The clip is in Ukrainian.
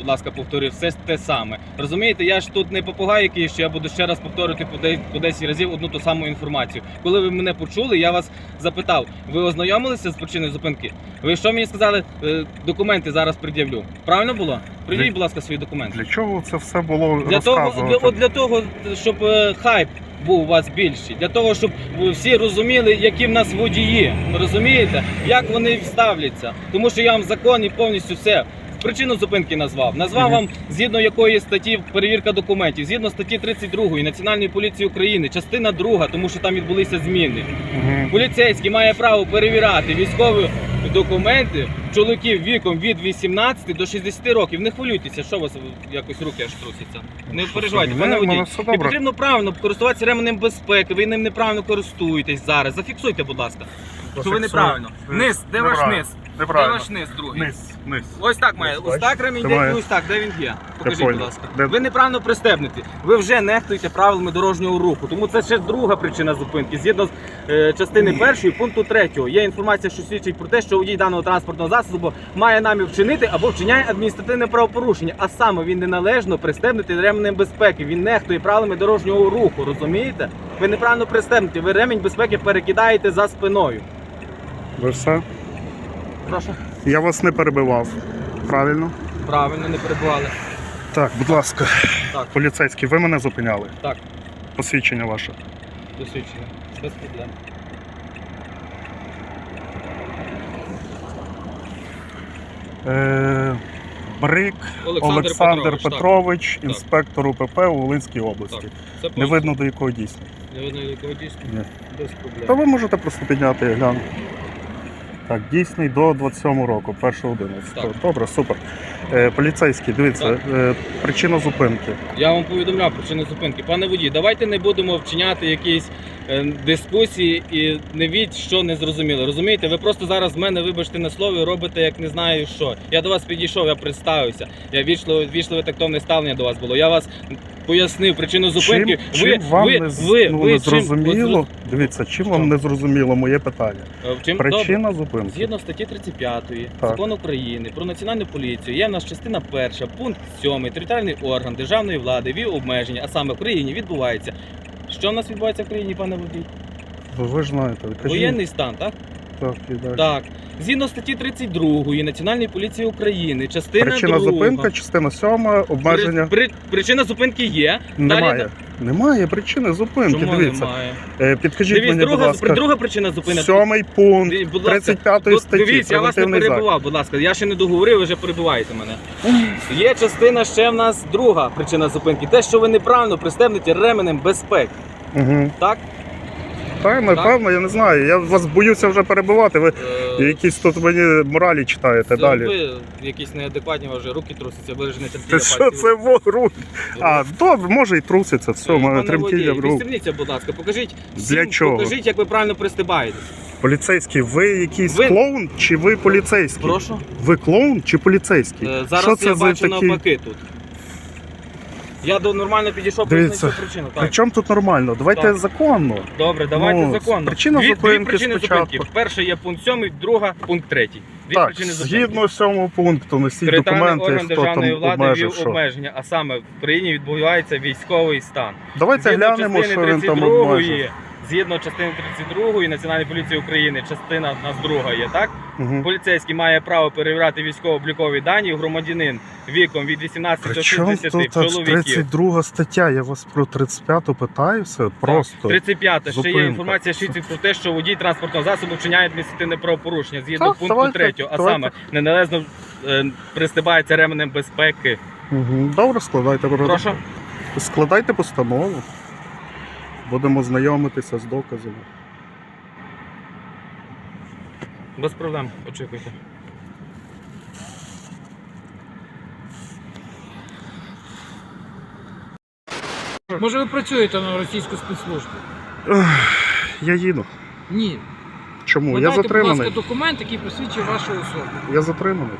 Будь ласка, повторюю, все те саме. Розумієте, я ж тут не попугай який, що я буду ще раз повторювати по де- по 10 разів одну ту саму інформацію. Коли ви мене почули, я вас запитав, ви ознайомилися з причиною зупинки? Ви що мені сказали? Е, Документи зараз пред'явлю. Правильно було? Приділіть, будь ласка, свої документи. Для чого це все було Для того, для, от для того, щоб е, хайп був у вас більший, для того, щоб всі розуміли, які в нас водії. Розумієте, як вони ставляться. Тому що я вам в законі повністю все. Причину зупинки назвав. Назвав Мгм. вам згідно якої статті перевірка документів, згідно статті 32 Національної поліції України, частина 2, тому що там відбулися зміни. Мгм. Поліцейський має право перевіряти військові документи чоловіків віком від 18 до 60 років. Не хвилюйтеся, що у вас якось руки аж трусяться. Не Що переживайте, пане Ні, в водій. все добре. потрібно правильно користуватися ременем безпеки. Ви ним неправильно користуєтесь зараз. Зафіксуйте, будь ласка. Що ви неправильно. Ви- Низ, де ваш неправильно. низ? Де Неправильно. ваш низ, другий? Низ, низ. Ось так має. Ось так ремінь, Тримає. де ось так, де він є. Покажіть, понял. будь ласка. Де- Ви неправильно пристебнуті. Ви вже нехтуєте правилами дорожнього руху. Тому це ще друга причина зупинки. Згідно з е, частини Ні. першої пункту третього є інформація, що свідчить про те, що водій даного транспортного засобу має намір вчинити або вчиняє адміністративне правопорушення. А саме він неналежно пристебнутий ременем безпеки. Він нехтує правилами дорожнього руху. Розумієте? Ви неправильно пристебнуті. Ви ремінь безпеки перекидаєте за спиною. Ви все? Прошу. Я вас не перебивав. Правильно? Правильно, не перебували. Так, будь ласка. Так. Поліцейський, ви мене зупиняли. Так. Посвідчення ваше. Досвідчено. Без проблем. Е, Брик Олександр Олександр Петрович, так. Петрович, інспектор УПП у Волинській області. Так. Це Не видно до якого дійсно. Не видно якого дійсно? Ні. Без проблем. Та ви можете просто підняти, я гляну. Так, дійсний до 27 року, 1.11. Так. Добре, супер. Е, поліцейський, дивіться, Так. е, причина зупинки. Я вам повідомляв причину зупинки. Пане водій, давайте не будемо вчиняти якісь дискусії і не від що не зрозуміло. Розумієте, ви просто зараз з мене, вибачте на слові, робите як не знаю що. Я до вас підійшов, я представився. Я вічливо, вічливе тактовне ставлення до вас було. Я вас пояснив причину зупинки. Чим, чим вам не, ви, ну, ви не чим- зрозуміло? Дивіться, чим Що? вам не зрозуміло моє питання? Е, Чим добре. Причина зупинки. Згідно статті 35 Так. закону України про національну поліцію є в нас частина перша, пункт 7, територіальний орган державної влади, вів обмеження, а саме в країні відбувається. Що в нас відбувається в країні, пане водій? Ви, ви ж знаєте, кажіть. Воєнний стан, так? Так, і далі. Так. Згідно статті 32 Національної поліції України, частина Причина друга. зупинка, частина 7, обмеження. При, при, причина зупинки є. Немає. Далі... Немає причини зупинки. Чому Дивіться. немає? Е, підкажіть Дивіться, мені, будь друга, ласка. друга причина зупинки. Сьомий пункт Ди- будь ласка, 35 Тут, статті. дивіться, я вас не превентивний захід. перебував, будь ласка. Я ще не договорив, ви вже перебуваєте мене. Є частина ще в нас друга причина зупинки. Те, що ви неправильно пристебнете ременем безпеки. Угу. Так? Так, напевно, я не знаю. Я вас боюся вже перебивати. Ви Е, якісь тут мені моралі читаєте це далі. Ви якісь неадекватні, у вас вже руки трусяться, ви ж не Це тремтіння що це во руки? А, добре, може і труситься. Все, Е, мене тремтіння в руку. Відстрініться, будь ласка, покажіть, Для всім, чого? покажіть, як ви правильно пристебаєтесь. Поліцейський, ви якийсь Ви- клоун чи ви поліцейський? Прошу. Ви клоун чи поліцейський? Е, Зараз що я бачу такі? навпаки тут. Я до нормально підійшов, Дивіться, пояснив причину. Так. При чому тут нормально? Давайте Так. законно. Добре, давайте Ну, законно. причина дві, зупинки дві причини спочатку. зупинки. Перша є пункт 7, друга пункт 3. Дві так, причини зупинки. згідно сьомого пункту, носіть Територіальний документи, орган хто там державної влади обмежив ввів що. обмеження, а саме в країні відбувається військовий стан. Давайте Згідно глянемо, частини що він там 32-ї, обмежив. Згідно частини 32 Національної поліції України, частина нас друга є, так? Угу. Поліцейський має право перевіряти військово-облікові дані громадянин віком від 18 до 60 тут чоловіків. 32 стаття, я вас про 35 питаю, все просто. 35 ще є інформація свідчить про те, що водій транспортного засобу вчиняє адміністративне правопорушення згідно Так, пункту давайте, 3, а давайте. саме неналежно е, пристибається ременем безпеки. Угу. Добре, складайте. Прошу. Складайте постанову. Будемо знайомитися з доказами. Без проблем, очікуйте. Може ви працюєте на російську спецслужбу? Я їду. Ні. Чому? Надайте, я будь ласка, документ, який посвідчує вашу особу. Я затриманий.